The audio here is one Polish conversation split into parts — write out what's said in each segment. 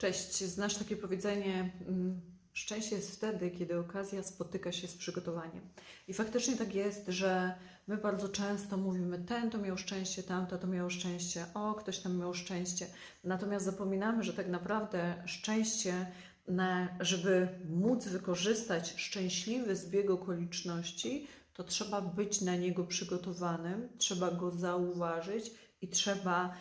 Cześć, znasz takie powiedzenie, mm, szczęście jest wtedy, kiedy okazja spotyka się z przygotowaniem. I faktycznie tak jest, że my bardzo często mówimy, ten to miał szczęście, tamto to miało szczęście, o, ktoś tam miał szczęście. Natomiast zapominamy, że tak naprawdę szczęście, na- żeby móc wykorzystać szczęśliwy zbieg okoliczności, to trzeba być na niego przygotowanym, trzeba go zauważyć i trzeba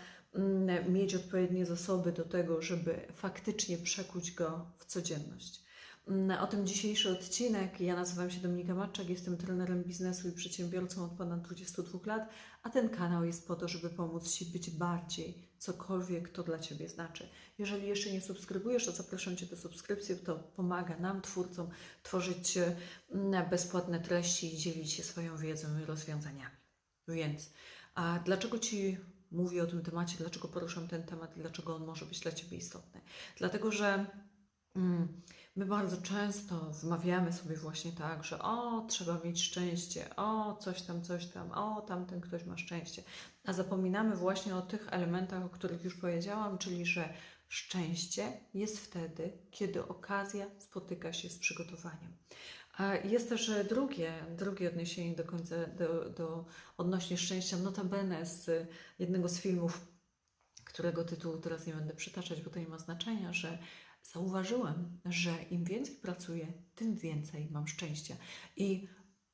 mieć odpowiednie zasoby do tego, żeby faktycznie przekuć go w codzienność. Mm, O tym dzisiejszy odcinek. Ja nazywam się Dominika Matczak, jestem trenerem biznesu i przedsiębiorcą od ponad 22 lat, a ten kanał jest po to, żeby pomóc Ci być bardziej, cokolwiek to dla Ciebie znaczy. Jeżeli jeszcze nie subskrybujesz, to zapraszam Cię do subskrypcji, to pomaga nam, twórcom, tworzyć mm, bezpłatne treści i dzielić się swoją wiedzą i rozwiązaniami. Więc a dlaczego Ci mówię o tym temacie, dlaczego poruszam ten temat dlaczego on może być dla Ciebie istotny? Dlatego, że mm, my bardzo często wmawiamy sobie właśnie tak, że o, trzeba mieć szczęście, o, coś tam, coś tam, o, tamten ktoś ma szczęście. A zapominamy właśnie o tych elementach, o których już powiedziałam, czyli że szczęście jest wtedy, kiedy okazja spotyka się z przygotowaniem. Jest też e, drugie, drugie odniesienie do końca, do, do odnośnie szczęścia, notabene z jednego z filmów, którego tytułu teraz nie będę przytaczać, bo to nie ma znaczenia, że zauważyłem, że im więcej pracuję, tym więcej mam szczęścia. I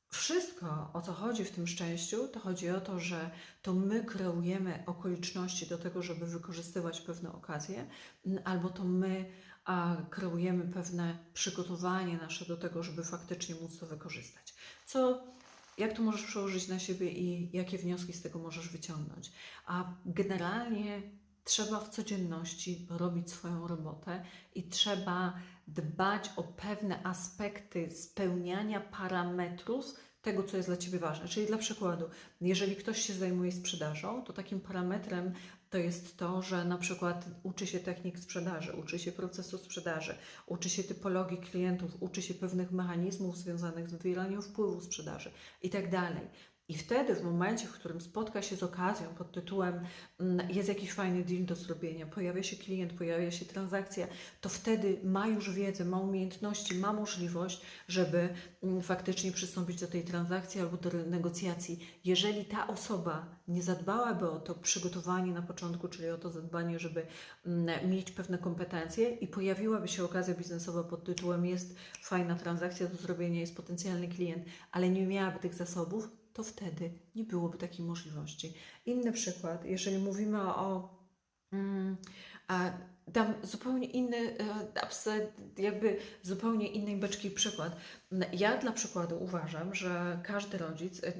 wszystko, o co chodzi w tym szczęściu, to chodzi o to, że to my kreujemy okoliczności do tego, żeby wykorzystywać pewne okazje, albo to my a, kreujemy pewne przygotowanie nasze do tego, żeby faktycznie móc to wykorzystać. Co, jak to możesz przełożyć na siebie i jakie wnioski z tego możesz wyciągnąć? A generalnie trzeba w codzienności robić swoją robotę i trzeba dbać o pewne aspekty spełniania parametrów tego, co jest dla Ciebie ważne. Czyli dla przykładu, jeżeli ktoś się zajmuje sprzedażą, to takim parametrem to jest to, że na przykład uczy się technik sprzedaży, uczy się procesu sprzedaży, uczy się typologii klientów, uczy się pewnych mechanizmów związanych z wywieraniem wpływu sprzedaży i tak dalej. I wtedy, w momencie, w którym spotka się z okazją pod tytułem mm, jest jakiś fajny deal do zrobienia, pojawia się klient, pojawia się transakcja, to wtedy ma już wiedzę, ma umiejętności, ma możliwość, żeby mm, faktycznie przystąpić do tej transakcji albo do negocjacji. Jeżeli ta osoba nie zadbałaby o to przygotowanie na początku, czyli o to zadbanie, żeby mm, mieć pewne kompetencje i pojawiłaby się okazja biznesowa pod tytułem jest fajna transakcja do zrobienia, jest potencjalny klient, ale nie miałaby tych zasobów, to wtedy nie byłoby takiej możliwości. Inny przykład, jeżeli mówimy o. Mm, a, dam zupełnie inny, e, jakby zupełnie innej beczki przykład. Ja dla przykładu uważam, że każdy rodzic, e,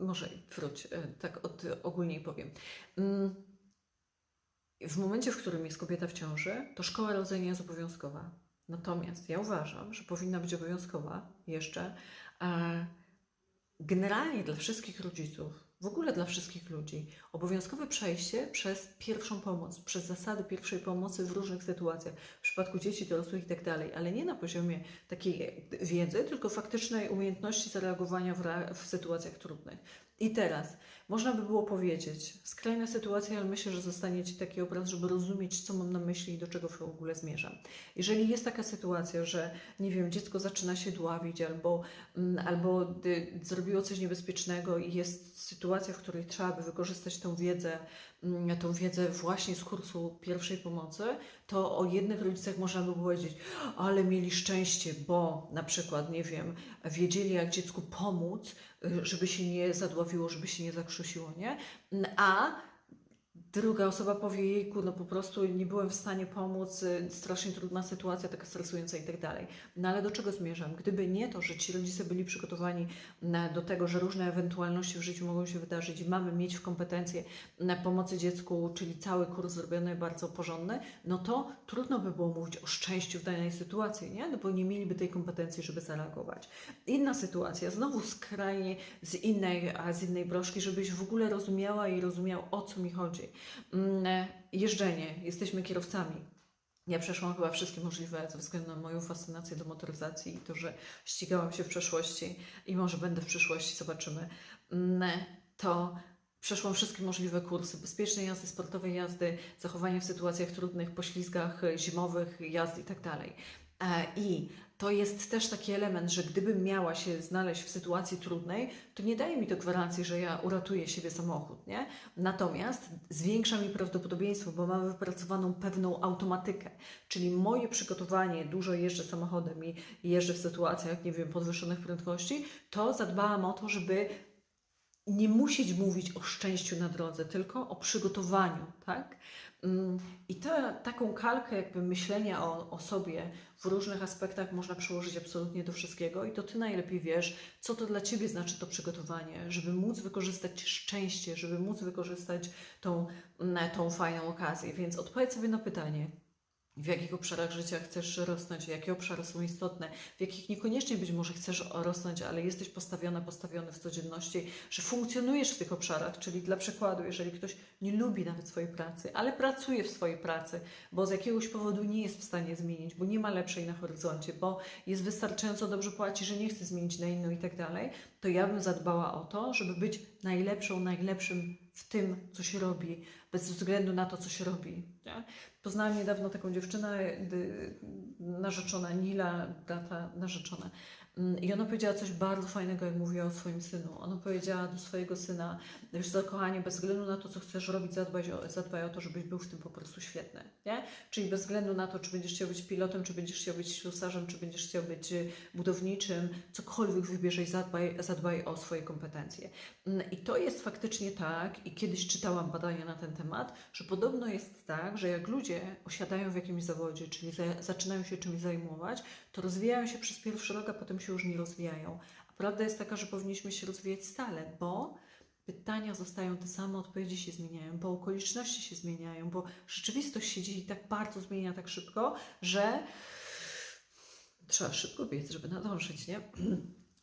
może wróć, e, tak od, ogólniej powiem. Mm, W momencie, w którym jest kobieta w ciąży, to szkoła rodzenia jest obowiązkowa. Natomiast ja uważam, że powinna być obowiązkowa jeszcze. E, generalnie dla wszystkich rodziców, w ogóle dla wszystkich ludzi, obowiązkowe przejście przez pierwszą pomoc, przez zasady pierwszej pomocy w różnych sytuacjach, w przypadku dzieci, dorosłych i tak dalej, ale nie na poziomie takiej wiedzy, tylko faktycznej umiejętności zareagowania w, w sytuacjach trudnych. I teraz można by było powiedzieć, skrajna sytuacja, ale myślę, że zostanie Ci taki obraz, żeby rozumieć, co mam na myśli i do czego w ogóle zmierzam. Jeżeli jest taka sytuacja, że nie wiem, dziecko zaczyna się dławić albo, mm, albo y, zrobiło coś niebezpiecznego i jest sytuacja, w której trzeba by wykorzystać tą wiedzę, mm, tą wiedzę właśnie z kursu pierwszej pomocy, to o jednych rodzicach można by powiedzieć, ale mieli szczęście, bo na przykład, nie wiem, wiedzieli jak dziecku pomóc, y, żeby się nie zadławiło, żeby się nie zakrztusiło, nie? A druga osoba powie, jejku, no po prostu nie byłem w stanie pomóc, y, strasznie trudna sytuacja, taka stresująca i tak dalej. No ale do czego zmierzam? Gdyby nie to, że ci rodzice byli przygotowani do tego, że różne ewentualności w życiu mogą się wydarzyć mamy mieć w kompetencje pomocy dziecku, czyli cały kurs zrobiony bardzo porządny, no to trudno by było mówić o szczęściu w danej sytuacji, nie? No bo nie mieliby tej kompetencji, żeby zareagować. Inna sytuacja, znowu skrajnie z innej, z innej broszki, żebyś w ogóle rozumiała i rozumiał, o co mi chodzi. Mm, Jeżdżenie, jesteśmy kierowcami. Ja przeszłam chyba wszystkie możliwe ze względu na moją fascynację do motoryzacji i to, że ścigałam się w przeszłości i może będę w przyszłości, zobaczymy. Mm, To Przeszłam wszystkie możliwe kursy bezpiecznej jazdy, sportowej jazdy, zachowania w sytuacjach trudnych, poślizgach zimowych, jazd i tak. E, to jest też taki element, że gdybym miała się znaleźć w sytuacji trudnej, to nie daje mi to gwarancji, że ja uratuję siebie samochód, nie? Natomiast zwiększa mi prawdopodobieństwo, bo mam wypracowaną pewną automatykę, czyli moje przygotowanie, dużo jeżdżę samochodem i jeżdżę w sytuacjach, nie wiem, podwyższonych prędkości, to zadbałam o to, żeby nie musieć mówić o szczęściu na drodze, tylko o przygotowaniu, tak? Mm, I to, taką kalkę jakby myślenia o, o sobie w różnych aspektach można przełożyć absolutnie do wszystkiego i to Ty najlepiej wiesz, co to dla Ciebie znaczy to przygotowanie, żeby móc wykorzystać szczęście, żeby móc wykorzystać tą, mm, tą fajną okazję. Więc odpowiedz sobie na pytanie, w jakich obszarach życia chcesz rosnąć, jakie obszary są istotne, w jakich niekoniecznie być może chcesz rosnąć, ale jesteś postawiona, postawiony w codzienności, że funkcjonujesz w tych obszarach, czyli dla przykładu, jeżeli ktoś nie lubi nawet swojej pracy, ale pracuje w swojej pracy, bo z jakiegoś powodu nie jest w stanie zmienić, bo nie ma lepszej na horyzoncie, bo jest wystarczająco dobrze płaci, że nie chce zmienić na inną i tak dalej, to ja bym zadbała o to, żeby być najlepszą, najlepszym w tym, co się robi, bez względu na to, co się robi. Nie? Poznałam niedawno taką dziewczynę, narzeczona Nila, brata narzeczona. Mm, I ona powiedziała coś bardzo fajnego, jak mówiła o swoim synu. Ona powiedziała do swojego syna, wiesz co, kochanie, bez względu na to, co chcesz robić, zadbaj o, zadbaj o to, żebyś był w tym po prostu świetny. Nie? Czyli bez względu na to, czy będziesz chciał być pilotem, czy będziesz chciał być ślusarzem, czy będziesz chciał być y, budowniczym, cokolwiek wybierzesz, zadbaj, zadbaj o swoje kompetencje. Mm, I to jest faktycznie tak, i kiedyś czytałam badania na ten temat, że podobno jest tak, że jak ludzie osiadają w jakimś zawodzie, czyli za, zaczynają się czymś zajmować, to rozwijają się przez pierwszy rok, a potem się już nie rozwijają. A prawda jest taka, że powinniśmy się rozwijać stale, bo pytania zostają te same, odpowiedzi się zmieniają, bo okoliczności się zmieniają, bo rzeczywistość się dzieje tak bardzo zmienia tak szybko, że trzeba szybko biec, żeby nadążyć, nie?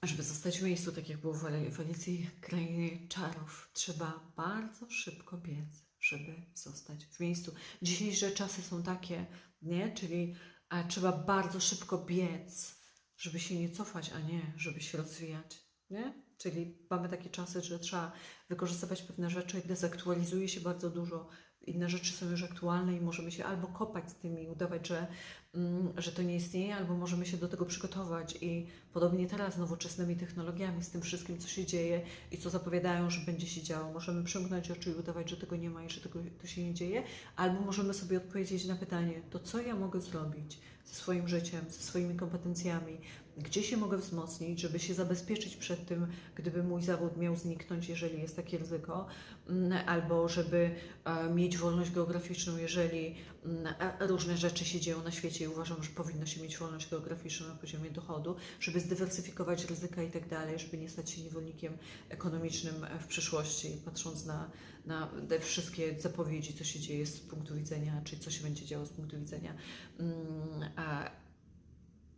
Żeby zostać w miejscu, tak jak było w Alicji Krainy Czarów, trzeba bardzo szybko biec, żeby zostać w miejscu. Dzisiejsze czasy są takie, nie? Czyli a, trzeba bardzo szybko biec, żeby się nie cofać, a nie, żeby się rozwijać, nie? Czyli mamy takie czasy, że trzeba wykorzystywać pewne rzeczy, dezaktualizuje się bardzo dużo, inne rzeczy są już aktualne i możemy się albo kopać z tymi i udawać, że, mm, że to nie istnieje, albo możemy się do tego przygotować. I podobnie teraz z nowoczesnymi technologiami, z tym wszystkim, co się dzieje i co zapowiadają, że będzie się działo, możemy przymknąć oczy i udawać, że tego nie ma i że tego, to się nie dzieje, albo możemy sobie odpowiedzieć na pytanie, to co ja mogę zrobić ze swoim życiem, ze swoimi kompetencjami, gdzie się mogę wzmocnić, żeby się zabezpieczyć przed tym, gdyby mój zawód miał zniknąć, jeżeli jest takie ryzyko, mm, albo żeby e, wolność geograficzną, jeżeli mm, a różne rzeczy się dzieją na świecie i uważam, że powinno się mieć wolność geograficzną na poziomie dochodu, żeby zdywersyfikować ryzyka i tak dalej, żeby nie stać się niewolnikiem ekonomicznym e, w przyszłości, patrząc na, na te wszystkie zapowiedzi, co się dzieje z punktu widzenia, czy co się będzie działo z punktu widzenia mm, a,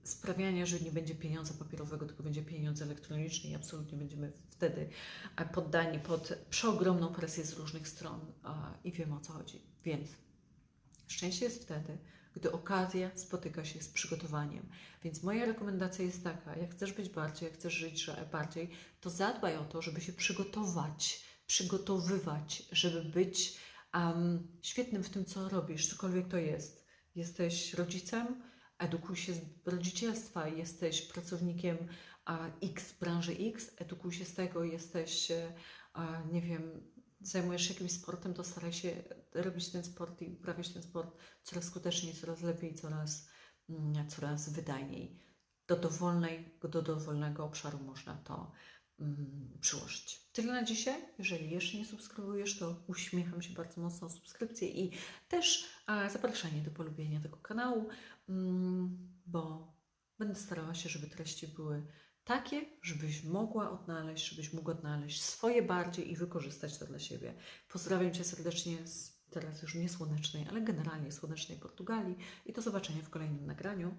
sprawiania, że nie będzie pieniądza papierowego, tylko będzie pieniądz elektroniczny i absolutnie będziemy wtedy e, poddani pod przeogromną presję z różnych stron a, i wiemy o co chodzi. Więc szczęście jest wtedy, gdy okazja spotyka się z przygotowaniem. Więc moja rekomendacja jest taka, jak chcesz być bardziej, jak chcesz żyć bardziej, to zadbaj o to, żeby się przygotować, przygotowywać, żeby być em, świetnym w tym, co robisz, cokolwiek to jest. Jesteś rodzicem, edukuj się z rodzicielstwa, jesteś pracownikiem X, branży X, edukuj się z tego, jesteś, e, nie wiem, zajmujesz się jakimś sportem, to staraj się robić ten sport i uprawiać ten sport coraz skuteczniej, coraz lepiej, coraz, mm, coraz wydajniej. Do dowolnej, do dowolnego obszaru można to przyłożyć. Tyle na dzisiaj. Jeżeli jeszcze nie subskrybujesz, to uśmiecham się bardzo mocno o subskrypcję i też a, zapraszanie do polubienia tego kanału, mm, bo będę starała się, żeby treści były takie, żebyś mogła odnaleźć, żebyś mógł odnaleźć swoje bardziej i wykorzystać to dla siebie. Pozdrawiam Cię serdecznie z teraz już nie słonecznej, ale generalnie słonecznej Portugalii i do zobaczenia w kolejnym nagraniu.